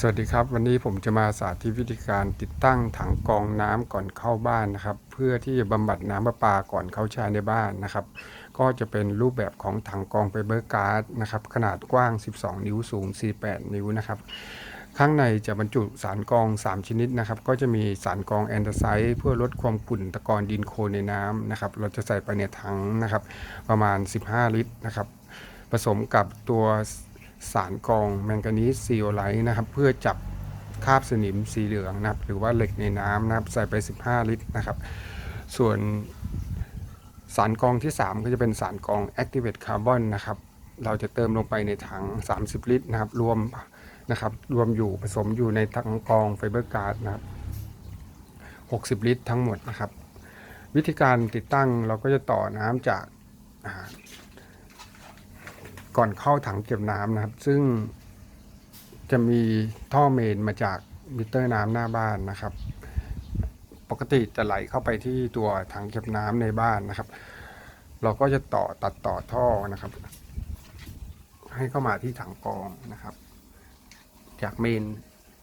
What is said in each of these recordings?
สวัสดีครับ วันนี้ผมจะมาสาธิตวิธีการติดตั้งถังกองน้ำก่อนเข้าบ้านนะครับ เพื่อที่จะบำบัดน้ำประปาก่อนเข้าใช้ในบ้านนะครับ ก็จะเป็นรูปแบบของถังกองไฟเบอร์การ์ดนะครับขนาดกว้าง 12 นิ้วสูง 48 นิ้วนะครับ ข้างในจะบรรจุสารกอง 3 ชนิดนะครับ ก็จะมีสารกองแอนเดอร์ไซด์เพื่อลดความขุ่นตะกอนดินโคลนในน้ำนะครับ เราจะใส่ไปในถังนะครับ ประมาณ 15 ลิตรนะครับ ผสมกับตัว สารกองแมงกานีสซีโอไลท์นะครับเพื่อจับคราบสนิมสีเหลืองนะครับหรือว่าเหล็กในน้ำนะครับใส่ไป 15 ลิตรนะครับ ส่วนสารกองที่ 3 ก็จะเป็นสารกอง Activate Carbon นะครับเราจะเติมลงไปในถัง 30 ลิตรนะครับรวมนะครับรวมอยู่ผสมอยู่ในถังกองไฟเบอร์การ์ดนะครับ 60 ลิตรทั้งหมดนะครับ วิธีการติดตั้งเราก็จะต่อน้ำจากา ก่อนเข้าถังเก็บน้ำนะครับ ซึ่งจะมีท่อเมนมาจากมิเตอร์น้ำหน้าบ้านนะครับ ปกติจะไหลเข้าไปที่ตัวถังเก็บน้ำในบ้านนะครับ เราก็จะต่อตัดต่อท่อนะครับ ให้เข้ามาที่ถังกองนะครับ จากเมน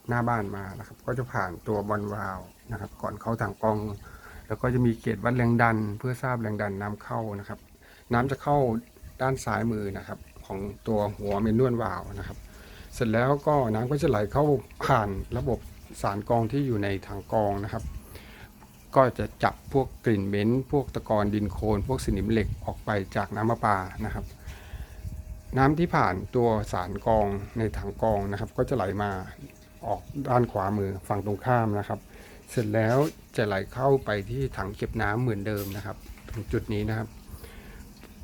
หน้าบ้านมานะครับ ก็จะผ่านตัวบอลวาล์วนะครับ ก่อนเข้าถังกอง แล้วก็จะมีเกจวัดแรงดัน เพื่อทราบแรงดันน้ำเข้านะครับ น้ำจะเข้าด้านซ้ายมือนะครับ ของตัวหัวเมนนวลวาล์วนะครับ เสร็จแล้วก็น้ำก็จะไหลเข้าผ่านระบบสารกรองที่อยู่ในถังกรองนะครับ ก็จะจับพวกกลิ่นเหม็นพวกตะกอนดินโคลนพวกสนิมเหล็กออกไปจากน้ำประปานะครับ น้ำที่ผ่านตัวสารกรองในถังกรองนะครับ ก็จะไหลมาออกด้านขวามือฝั่งตรงข้ามนะครับ เสร็จแล้วจะไหลเข้าไปที่ถังเก็บน้ำเหมือนเดิมนะครับ ตรงจุดนี้นะครับ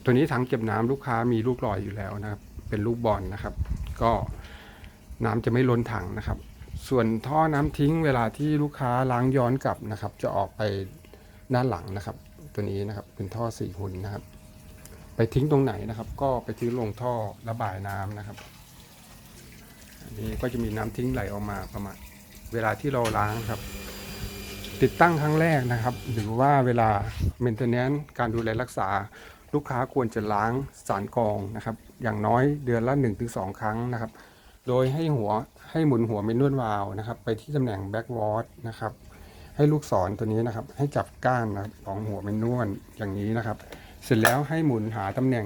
ตัวนี้ถังเก็บน้ำลูกค้ามีลูกลอยอยู่แล้วนะครับเป็นลูกบอลนะครับ ก็น้ำจะไม่ล้นถังนะครับ ส่วนท่อน้ำทิ้งเวลาที่ลูกค้าล้างย้อนกลับนะครับ จะออกไปด้านหลังนะครับ ตัวนี้นะครับเป็นท่อสี่หุ่นนะครับ ไปทิ้งตรงไหนนะครับ ก็ไปทิ้งลงท่อระบายน้ำนะครับอันนี้ก็จะมีน้ำทิ้งไหลออกมาประมาณเวลาที่เราล้างครับ ติดตั้งครั้งแรกนะครับ หรือว่าเวลา maintenance การดูแลรักษา ลูกค้าควรจะล้างสารกองนะครับ อย่างน้อยเดือนละ 1-2 ครั้งนะครับ โดยให้หัวให้หมุนหัวเมนนวลวาล์วนะครับ ไปที่ตำแหน่งแบ็กวอร์ดนะครับ ให้ลูกศรตัวนี้นะครับ ให้จับก้านนะครับของหัวเมนนวลอย่างนี้นะครับ เสร็จแล้วให้หมุนหาตำแหน่ง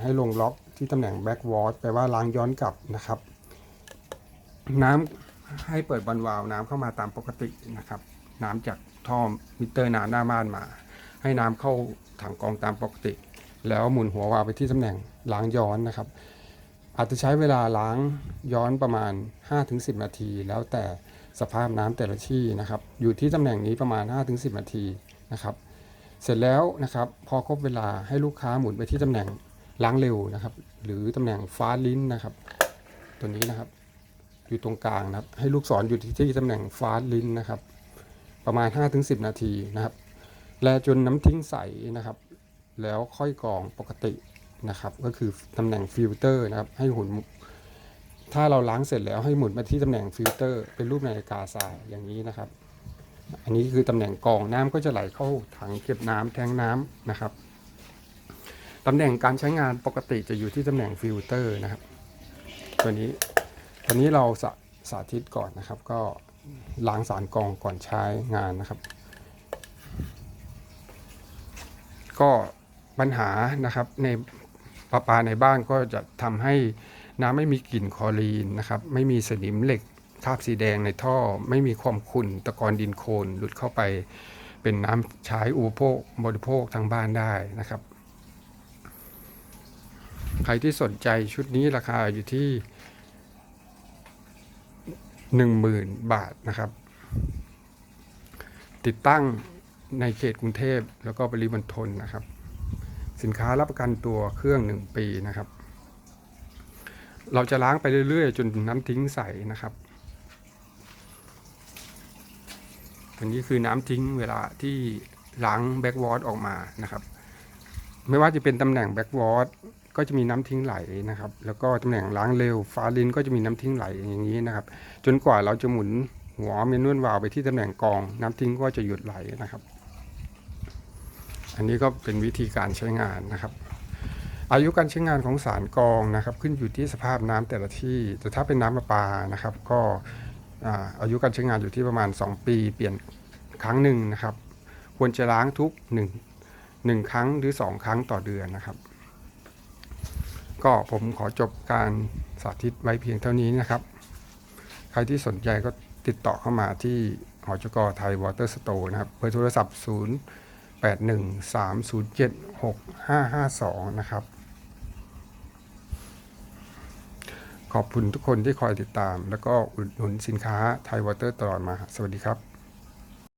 ให้ลงล็อกที่ตำแหน่งแบ็กวอร์ดแปลว่าล้างย้อนกลับนะครับ น้ำให้เปิดบอลวาล์วน้ำเข้ามาตามปกตินะครับ น้ำจากท่อมิเตอร์น้ำหน้าบ้านมา ให้น้ำเข้าถังกองตามปกติ แล้วหมุนหัววาล์วไปที่ตำแหน่งล้างย้อนนะครับ อาจจะใช้เวลาล้างย้อนประมาณ 5-10 นาที แล้วแต่สภาพน้ำแต่ละที่นะครับ อยู่ที่ตำแหน่งนี้ประมาณ 5-10 นาทีนะครับเสร็จแล้วนะครับพอครบเวลาให้ลูกค้าหมุนไปที่ตำแหน่งล้างเร็วนะครับ หรือตำแหน่งฟ้าลิ้นนะครับ ตัวนี้นะครับ อยู่ตรงกลางนะครับ ให้ลูกศรอยู่ที่ตำแหน่งฟ้าลิ้นนะครับ ประมาณ 5-10 นาทีนะครับ แลจนน้ำทิ้งใสนะครับ แล้วค่อยกรองปกตินะครับ ก็คือตำแหน่งฟิลเตอร์นะครับ ให้หมุน ถ้าเราล้างเสร็จแล้วให้หมุนมาที่ตำแหน่งฟิลเตอร์ เป็นรูปนาฬิกาทรายอย่างนี้นะครับ อันนี้คือตำแหน่งกรองน้ำก็จะไหลเข้าถังเก็บน้ำแทงน้ำนะครับตำแหน่งการใช้งานปกติจะอยู่ที่ตำแหน่งฟิลเตอร์นะครับ ตัวนี้ตอนนี้เราสาสาธิตก่อนนะครับ ก็ล้างสารกรองก่อนใช้งานนะครับ ก็ปัญหานะครับในประปาในบ้านก็จะทำให้น้ำไม่มีกลิ่นคลอรีนนะครับไม่มีสนิมเหล็กคราบสีแดงในท่อ ไม่มีความขุ่นตะกอนดินโคลนหลุดเข้าไป เป็นน้ำใช้อุปโภคบริโภคทางบ้านได้นะครับ ใครที่สนใจชุดนี้ราคาอยู่ที่ 10,000 บาทนะครับ ติดตั้ง ในเขตกรุงเทพแล้วก็ปริมณฑลนะครับ สินค้ารับประกันตัวเครื่อง 1 ปีนะครับ เราจะล้างไปเรื่อยๆ จนน้ำทิ้งใสนะครับ อันนี้คือน้ำทิ้งเวลาที่ล้างแบ็กวอตออกมานะครับ ไม่ว่าจะเป็นตำแหน่งแบ็กวอตก็จะมีน้ำทิ้งไหลนะครับ แล้วก็ตำแหน่งล้างเร็วฟ้าลินก็จะมีน้ำทิ้งไหลอย่างนี้นะครับ จนกว่าเราจะหมุนหัวเมนวลวาล์วไปที่ตำแหน่งกอง น้ำทิ้งก็จะหยุดไหลนะครับ อันนี้ก็เป็นวิธีการใช้งานนะครับ อายุการใช้งานของสารกองนะครับ ขึ้นอยู่ที่สภาพน้ำแต่ละที่ แต่ถ้าเป็นน้ำประปานะครับ ก็อาอายุการใช้งานอยู่ที่ประมาณ 2 ปี เปลี่ยนครั้งหนึ่งนะครับ ควรจะล้างทุก1 1ครั้งหรือ 2 ครั้งต่อเดือนนะครับ ก็ผมขอจบการสาธิตไว้เพียงเท่านี้นะครับ ใครที่สนใจก็ติดต่อเข้ามาที่หอจกไทยวอเตอร์สโตร์นะครับเบอร์โทรศัพท์ 0 8 1 3 0 7 6 5 5 2 นะครับ ขอบคุณทุกคนที่คอยติดตาม แล้วก็อุดหนุนสินค้าไทยวอเตอร์ตลอดมา สวัสดีครับ